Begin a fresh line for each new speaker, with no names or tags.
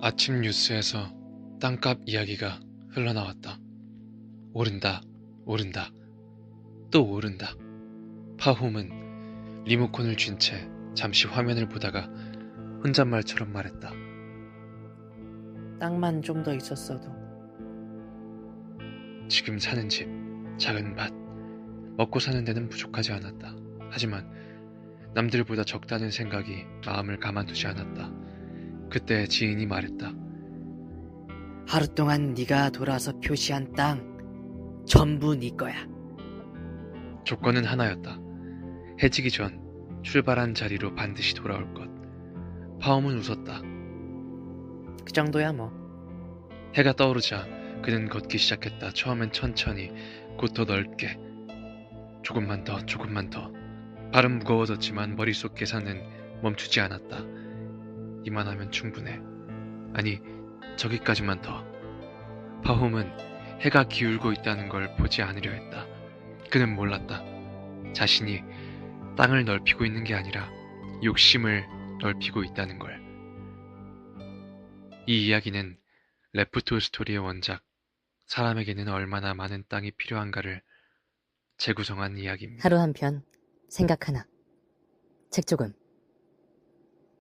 아침 뉴스에서 땅값 이야기가 흘러나왔다. 오른다, 오른다, 또 오른다. 파홈은 리모컨을 쥔 채 잠시 화면을 보다가 혼잣말처럼 말했다.
땅만 좀 더 있었어도
지금 사는 집, 작은 밭, 먹고 사는 데는 부족하지 않았다. 하지만 남들보다 적다는 생각이 마음을 가만두지 않았다. 그때 지인이 말했다.
하루 동안 네가 돌아서 표시한 땅 전부 네 거야.
조건은 하나였다. 해지기 전 출발한 자리로 반드시 돌아올 것. 파움은 웃었다.
그 정도야 뭐.
해가 떠오르자 그는 걷기 시작했다. 처음엔 천천히, 곧 더 넓게. 조금만 더, 조금만 더. 발은 무거워졌지만 머릿속 계산은 멈추지 않았다. 이만하면 충분해. 아니, 저기까지만 더. 파홈은 해가 기울고 있다는 걸 보지 않으려 했다. 그는 몰랐다. 자신이 땅을 넓히고 있는 게 아니라 욕심을 넓히고 있다는 걸. 이 이야기는 레프트 스토리의 원작, 사람에게는 얼마나 많은 땅이 필요한가를 재구성한 이야기입니다.
하루 한 편, 생각 하나. 책 조금